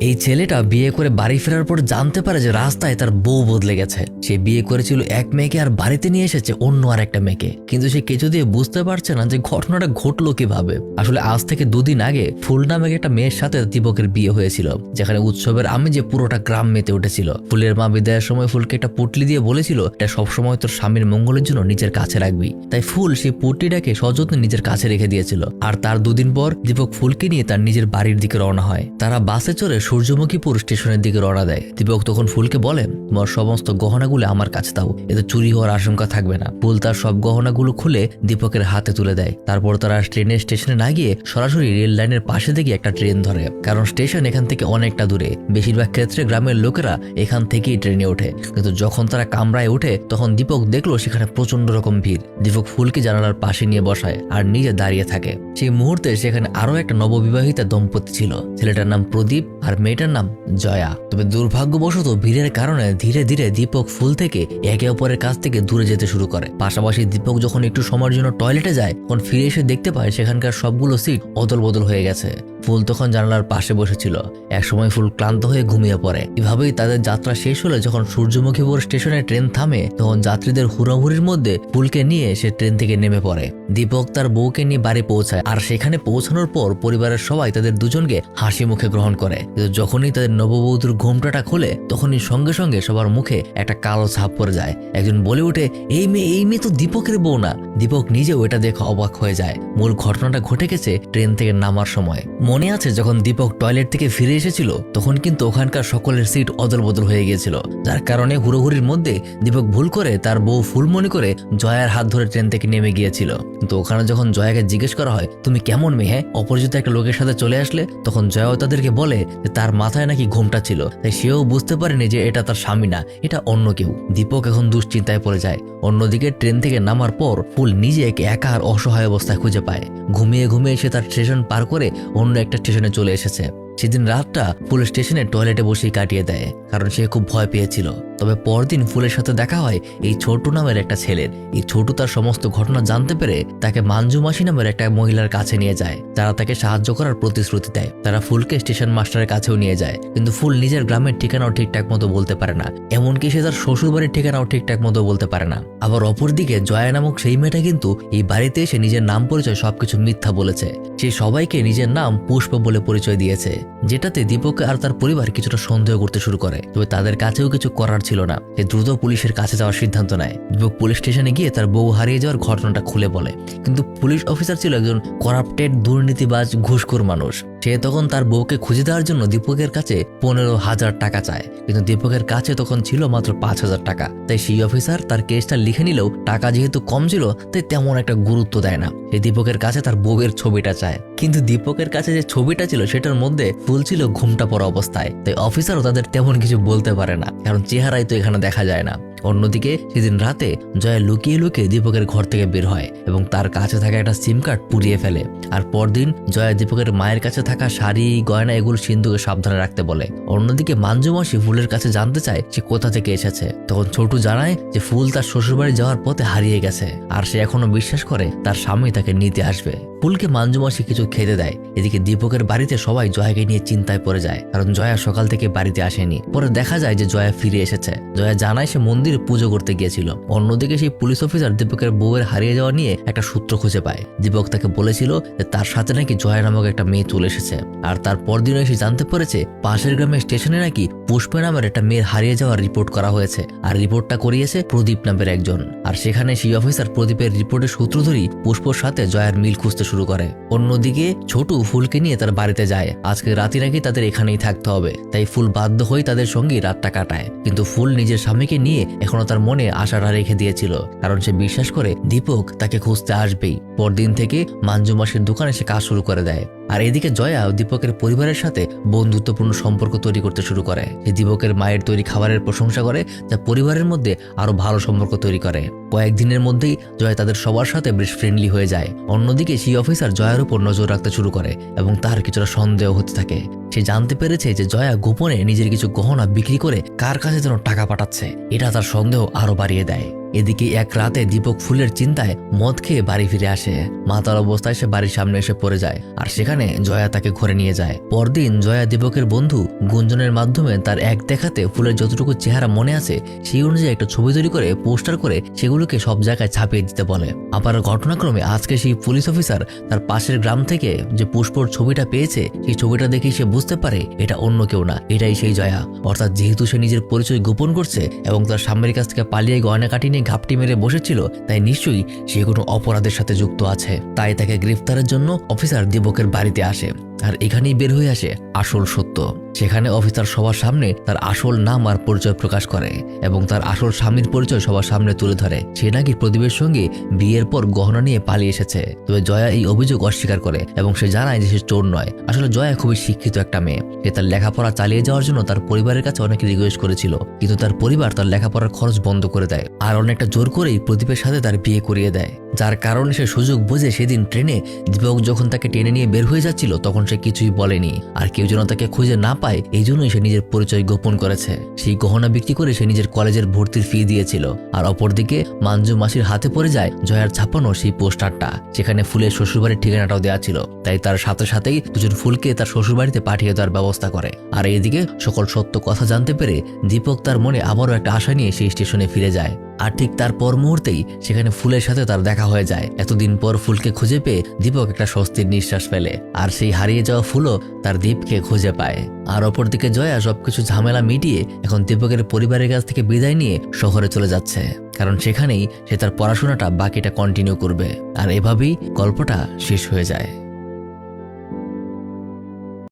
এই ছেলেটা বিয়ে করে বাড়ি ফেরার পর জানতে পারে যে রাস্তায় তার বউ বদলে গেছে। সে বিয়ে করেছিল এক মেয়েকে আর বাড়িতে নিয়ে এসেছে অন্য আর একটা মেয়েকে। কিন্তু সে কিছু দিয়ে বুঝতে পারছে না যে ঘটনাটা ঘটলো কীভাবে। আসলে আজ থেকে দুদিন আগে ফুল নামে একটা মেয়ের সাথে দীপকের বিয়ে হয়েছিল, যেখানে উৎসবের আমি যে পুরোটা গ্রাম মেতে উঠেছিল। ফুলের মা বিদায়ের সময় ফুলকে একটা পুটলি দিয়ে বলেছিল, এটা সবসময় তোর স্বামীর মঙ্গলের জন্য নিজের কাছে রাখবি। তাই ফুল সেই পুটলিটাকে সযত্নে নিজের কাছে রেখে দিয়েছিল। আর তার দুদিন পর দীপক ফুলকে নিয়ে তার নিজের বাড়ির দিকে রওনা হয়। তারা বাসে চড়ে সূর্যমুখীপুর স্টেশনের দিকে রওনা দেয়। দীপক তখন ফুলকে বলেন তোমার সমস্ত গহনাগুলো আমার কাছে দাও। এতে চুরি হওয়ার আশঙ্কা থাকবে না। ফুল তার সব গহনাগুলো খুলে দীপকের হাতে তুলে দেয়। তারপর তারা ট্রেনের স্টেশনে না গিয়ে সরাসরি রেল লাইনের পাশে থেকে একটা ট্রেন ধরে। কারণ স্টেশন এখান থেকে অনেকটা দূরে। বেশিরভাগ ক্ষেত্রে গ্রামের লোকেরা এখান থেকেই ট্রেনে ওঠে। কিন্তু যখন তারা কামরায় ওঠে, তখন দীপক দেখল সেখানে প্রচণ্ড রকম ভিড়। দীপক ফুলকে জানালার পাশে নিয়ে বসায় আর নিজে দাঁড়িয়ে থাকে। সেই মুহূর্তে সেখানে আরও একটা নববিবাহিতা দম্পতি ছিল। ছেলেটার নাম প্রদীপ আর মেয়েটার নাম জয়া। তবে দুর্ভাগ্যবশত ভিড়ের কারণে ধীরে ধীরে দীপক ফুল থেকে একে অপরের কাছ থেকে দূরে যেতে শুরু করে। পাশাপাশি দীপক যখন একটু সময়ের জন্য টয়লেটে যায়, তখন ফিরে এসে দেখতে পায় সেখানকার সবগুলো সিট অদল বদল হয়ে গেছে। ফুল তখন জানালার পাশে বসেছিল। একসময় ফুল ক্লান্ত হয়ে ঘুমিয়ে পড়ে। এভাবেই তাদের যাত্রা শেষ হলে যখন সূর্যমুখীপুর স্টেশনে ট্রেন থামে, তখন যাত্রীদের হুড়াহুড়ির মধ্যে ফুলকে নিয়ে সে ট্রেন থেকে নেমে পড়ে। দীপক তার বউকে নিয়ে বাড়ি পৌঁছায় আর সেখানে পৌঁছানোর পর পরিবারের সবাই তাদের দুজনকে হাসি মুখে গ্রহণ করে। কিন্তু যখনই তাদের নববধূর ঘোমটাটা খোলে, তখনই সঙ্গে সঙ্গে সবার মুখে একটা কালো ছাপ পড়ে যায়। একজন বলে ওঠে, এই মেয়ে এই মেয়ে তো দীপকের বউ না। দীপক নিজেও এটা দেখে অবাক হয়ে যায়। মূল ঘটনাটা ঘটে গেছে ট্রেন থেকে নামার সময়। মনে আছে যখন দীপক টয়লেট থেকে ফিরে এসেছিল, তখন কিন্তু ওখানকার সকলের সিট অদল বদল হয়ে গিয়েছিল। যার কারণে হুড়োহুড়ির মধ্যে দীপক ভুল করে তার বউ ফুল মনে করে জয়ার হাত ধরে ট্রেন থেকে নেমে গিয়েছিল। কিন্তু ওখানে যখন জয়াকে জিজ্ঞেস করা হয়, তুমি কেমন মেয়ে হ্যাঁ? অপরিচিত একটা লোকের সাথে চলে আসলে, তখন জয়াও তাদেরকে বলে যে তার মাথায় নাকি ঘোমটা ছিল। তাই সেও বুঝতে পারেনি যে এটা তার স্বামী না, এটা অন্য কেউ। দীপক এখন দুশ্চিন্তায় পড়ে যায়। অন্যদিকে ট্রেন থেকে নামার পর ফুল নিজে একা আর অসহায় অবস্থায় খুঁজে পায়। ঘুমিয়ে ঘুমিয়ে সে তার স্টেশন পার করে অন্য একটা স্টেশনে চলে এসেছে। সেদিন রাতটা ফুল স্টেশনে টয়লেটে বসেই কাটিয়ে দেয়, কারণ সে খুব ভয় পেয়েছিল। তবে পরদিন ফুলের সাথে দেখা হয় এই ছোটু নামের একটা ছেলের এই ছোটু তার সমস্ত ঘটনা জানতে পেরে তাকে মাঞ্জু মাসি নামের একটা মহিলার কাছে নিয়ে যায়। যারা তাকে সাহায্য করার প্রতিশ্রুতি দেয়। তারা ফুলকে স্টেশন মাস্টারের কাছেও নিয়ে যায়। কিন্তু ফুল নিজের গ্রামের ঠিকানাও ঠিকঠাক মতো বলতে পারে না। এমনকি সে তার শ্বশুর বাড়ির ঠিকানাও ঠিকঠাক মতো বলতে পারে না। আবার অপরদিকে জয়া নামক সেই মেয়েটা কিন্তু এই বাড়িতে এসে নিজের নাম পরিচয় সবকিছু মিথ্যা বলেছে। সে সবাইকে নিজের নাম পুষ্প বলে পরিচয় দিয়েছে। যেটাতে দীপক আর তার পরিবার কিছুটা সন্দেহ করতে শুরু করে। তবে তাদের কাছেও কিছু করার ছিল না। সে দ্রুত পুলিশের কাছে যাওয়ার সিদ্ধান্ত নেয় যুবক পুলিশ স্টেশনে গিয়ে তার বউ হারিয়ে যাওয়ার ঘটনাটা খুলে বলে। কিন্তু পুলিশ অফিসার ছিল একজন করাপ্টেড দুর্নীতিবাজ ঘুষখোর মানুষ। সে তখন তার বউকে খুঁজে দেওয়ার জন্য দীপকের কাছে পনেরো হাজার টাকা চায়। কিন্তু দীপকের কাছে তখন ছিল মাত্র পাঁচ হাজার টাকা। তাই সেই অফিসার তার কেসটা লিখে নিলেও টাকা যেহেতু কম ছিল, তাই তেমন একটা গুরুত্ব দেয় না। সে দীপকের কাছে তার বউয়ের ছবিটা চায়। কিন্তু দীপকের কাছে যে ছবিটা ছিল, সেটার মধ্যে ফুল ছিল ঘুমটা পড়া অবস্থায়। তাই অফিসারও তাদের তেমন কিছু বলতে পারে না, কারণ চেহারাই তো এখানে দেখা যায় না। অন্যদিকে, সেদিন রাতে জয়া লুকিয়ে লুকিয়ে দীপকের ঘর থেকে বের হয় এবং তার কাছে থাকা একটা সিম কার্ড পুড়িয়ে ফেলে। আর পরদিন জয়া দীপকের মায়ের কাছে থাকা শাড়ি, গয়না এগুলো সিন্ধুকে সাবধানে রাখতে বলে। অন্যদিকে মাঞ্জু মাসি ফুলের কাছে জানতে চায় সে কোথা থেকে এসেছে। তখন ছোটু জানায় যে ফুল তার শ্বশুরবাড়ি যাওয়ার পথে হারিয়ে গেছে। আর সে এখনও বিশ্বাস করে তার স্বামী তাকে নিতে আসবে। ফুলকে মাঞ্জু মাসি কিছু খেতে দেয়। এদিকে দীপকের বাড়িতে সবাই জয়াকে নিয়ে চিন্তায় পড়ে যায়, কারণ জয়া সকাল থেকে বাড়িতে আসেনি। পরে দেখা যায় যে জয়া ফিরে এসেছে। জয়া জানায় সে মন্দিরে পুজো করতে গিয়েছিল। অন্যদিকে সেই পুলিশ অফিসার দীপকের বউয়ের হারিয়ে যাওয়া নিয়ে একটা সূত্র খুঁজে পায়। দীপক তাকে বলেছিল যে তার সাথে নাকি জয়া নামক একটা মেয়ে চলে এসেছে। আর তার পরদিনও এসে জানতে পেরেছে পাশের গ্রামের স্টেশনে নাকি পুষ্পা নামের একটা মেয়ের হারিয়ে যাওয়ার রিপোর্ট করা হয়েছে। আর রিপোর্টটা করিয়েছে প্রদীপ নামের একজন। আর সেখানে সেই অফিসার প্রদীপের রিপোর্টের সূত্র ধরেই পুষ্পর সাথে জয়ার মিল খুঁজতে শুরু করে। অন্যদিকে ছোটু ফুলকে নিয়ে তার বাড়িতে যায়। আজকে রাতে নাকি তাদের এখানেই থাকতে হবে। তাই ফুল বাধ্য হয়ে তাদের সঙ্গে রাতটা কাটায়। কিন্তু ফুল নিজের স্বামীকে নিয়ে এখনও তার মনে আশাটা রেখে দিয়েছিল। কারণ সে বিশ্বাস করে দীপক তাকে খুঁজতে আসবেই। পরদিন থেকে মাঞ্জু মাসির দোকানে সে কাজ শুরু করে দেয়। আর এদিকে জয়া দীপকের পরিবারের সাথে বন্ধুত্বপূর্ণ সম্পর্ক তৈরি করতে শুরু করে। দীপকের মায়ের তৈরি খাবারের প্রশংসা করে, যা পরিবারের মধ্যে আরও ভালো সম্পর্ক তৈরি করে। কয়েকদিনের মধ্যেই জয়া তাদের সবার সাথে বেশ ফ্রেন্ডলি হয়ে যায়। অন্যদিকে সেই অফিসার জয়ার উপর নজর রাখতে শুরু করে এবং তার কিছুটা সন্দেহ হতে থাকে। সে জানতে পেরেছে যে জয়া গোপনে নিজের কিছু গহনা বিক্রি করে কার কাছে যেন টাকা পাঠাচ্ছে। এটা তার সন্দেহ আরও বাড়িয়ে দেয়। এদিকে এক রাতে দীপক ফুলের চিন্তায় মদ খেয়ে বাড়ি ফিরে আসে। মাতার অবস্থায় সে বাড়ির সামনে এসে পড়ে যায় আর সেখানে জয়া তাকে ঘরে নিয়ে যায়। পরদিন জয়া দীপকের বন্ধু গুঞ্জনের মাধ্যমে তার এক দেখাতে ফুলের যতটুকু চেহারা মনে আছে সেই অনুযায়ী একটা ছবি তৈরি করে, পোস্টার করে সেগুলোকে সব জায়গায় ছাপিয়ে দিতে বলে। আবার ঘটনাক্রমে আজকে সেই পুলিশ অফিসার তার পাশের গ্রাম থেকে যে পুষ্পর ছবিটা পেয়েছে, সেই ছবিটা দেখে সে বুঝতে পারে এটা অন্য কেউ না, এটাই সেই জয়া। অর্থাৎ যেহেতু সে নিজের পরিচয় গোপন করছে এবং তার স্বামীর কাছ থেকে পালিয়ে গয়না কাটি নিয়ে ঘাপটি মেরে বসেছিল, তাই নিশ্চয়ই সে কোনো অপরাধের সাথে যুক্ত আছে। তাই তাকে গ্রেফতারের জন্য অফিসার দীপকের বাড়িতে আসে। আর এখানেই বের হয়ে আসে আসল সত্য। সেখানে অফিসার সবার সামনে তার আসল নাম আর পরিচয় প্রকাশ করে এবং তার আসল স্বামীর পরিচয় সবার সামনে তুলে ধরে। সে নাকি প্রদীপের সঙ্গে বিয়ের পর গহনা নিয়ে পালিয়ে এসেছে। তবে জয়া এই অভিযোগ অস্বীকার করে এবং সে জানায় যে সে চোর নয়। আসলে জয়া খুবই শিক্ষিত একটা মেয়ে। সে তার লেখাপড়া চালিয়ে যাওয়ার জন্য তার পরিবারের কাছে অনেক রিকোয়েস্ট করেছিল। কিন্তু তার পরিবার তার লেখাপড়ার খরচ বন্ধ করে দেয় আর অনেকটা জোর করেই প্রদীপের সাথে তার বিয়ে করিয়ে দেয়। যার কারণে সে সুযোগ বুঝে সেদিন ট্রেনে দীপক যখন তাকে টেনে নিয়ে বের হয়ে যাচ্ছিল তখন সে কিছুই বলেনি। আর কেউ যেন তাকে খুঁজে না পায়, এই জন্যই সে নিজের পরিচয় গোপন করেছে। সেই গহনা বিক্রি করে সে নিজের কলেজের ভর্তির ফি দিয়েছিল। আর অপরদিকে মাঞ্জু মাসির হাতে পড়ে যায় জয়ার ছাপানো সেই পোস্টারটা। সেখানে ফুলের শ্বশুরবাড়ির ঠিকানাটাও দেওয়া ছিল। তাই তার সাথে সাথেই দুজন ফুলকে তার শ্বশুরবাড়িতে পাঠিয়ে দেওয়ার ব্যবস্থা করে। আর এদিকে সকল সত্য কথা জানতে পেরে দীপক তার মনে আবারও একটা আশা নিয়ে সেই স্টেশনে ফিরে যায়। আর ঠিক তার পর মুহূর্তেই সেখানে ফুলের সাথে তার দেখা হয়ে যায়। এতদিন পর ফুলকে খুঁজে পেয়ে দীপক একটা স্বস্তির নিঃশ্বাস ফেলে, আর সেই হারিয়ে যাওয়া ফুলও তার দীপকে খুঁজে পায়। আর অপরদিকে জয়া সবকিছু ঝামেলা মিটিয়ে এখন দীপকের পরিবারের কাছ থেকে বিদায় নিয়ে শহরে চলে যাচ্ছে, কারণ সেখানেই সে তার পড়াশোনাটা বাকিটা কন্টিনিউ করবে। আর এভাবেই গল্পটা শেষ হয়ে যায়।